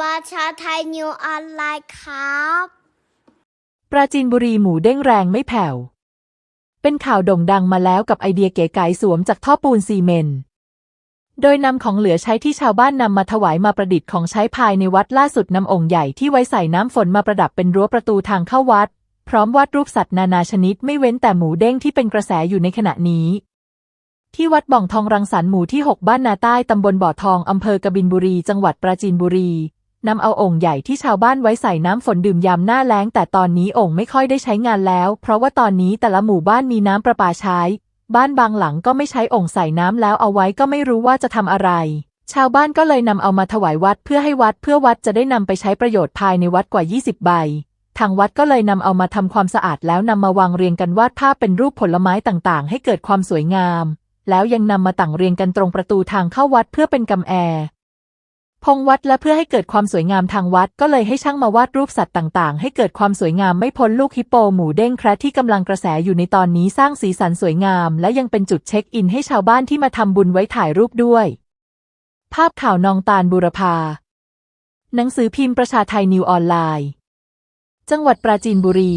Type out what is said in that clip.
ประชาไทยนิวออนไลน์ครับ ปราจีนบุรีหมูเด้งแรงไม่แผ่ว เป็นข่าวโด่งดังมาแล้วกับไอเดียเก๋ไก๋สวมจากท่อปูนซีเมนต์ โดยนำของเหลือใช้ที่ชาวบ้านนำมาถวายมาประดิษฐ์ของใช้ภายในวัดล่าสุดนำองค์ใหญ่ที่ไว้ใส่น้ำฝนมาประดับเป็นรั้วประตูทางเข้าวัด พร้อมวาดรูปสัตว์นานาชนิดไม่เว้นแต่หมูเด้งที่เป็นกระแสอยู่ในขณะนี้ที่วัดบ่องทองรังสรรค์หมู่ที่ 6 บ้านนาใต้ ตำบลบ่อทอง อำเภอกบินบุรี จังหวัดปราจีนบุรี นำเอาโองค์ใหญ่ที่ชาวบ้านไว้ใส่น้ำฝนดื่มยามหน้าแล้ง แต่ตอนนี้โองค์ไม่ค่อยได้ใช้งานแล้ว เพราะว่าตอนนี้แต่ละหมู่บ้านมีน้ำประปาใช้ บ้านบางหลังก็ไม่ใช้โองค์ใส่น้ำแล้วเอาไว้ก็ไม่รู้ว่าจะทำอะไร ชาวบ้านก็เลยนำเอามาถวายวัดเพื่อให้วัดเพื่อวัดจะได้นำไปใช้ประโยชน์ภายในวัดกว่า 20 ใบ ทางวัดก็เลยนำเอามาทำความสะอาดแล้วนำมาวางเรียงกันวาดภาพเป็นรูปผลไม้ต่างๆ ให้เกิดความสวยงาม แล้วยังนำมาตั้งเรียงกันตรงประตูทางเข้าวัดเพื่อเป็นกำแอ พงวัดและเพื่อให้เกิดความสวยงามทางวัดก็เลยให้ช่างมาวาดรูปสัตว์ต่างๆ ให้เกิดความสวยงามไม่พ้นลูกฮิปโปหมูเด้งแคระที่กำลังกระแสอยู่ในตอนนี้สร้างสีสันสวยงาม และยังเป็นจุดเช็คอินให้ชาวบ้านที่มาทำบุญไว้ถ่ายรูปด้วย ภาพข่าวนองตาลบุรพา หนังสือพิมพ์ประชาไทยนิวออนไลน์ จังหวัดปราจีนบุรี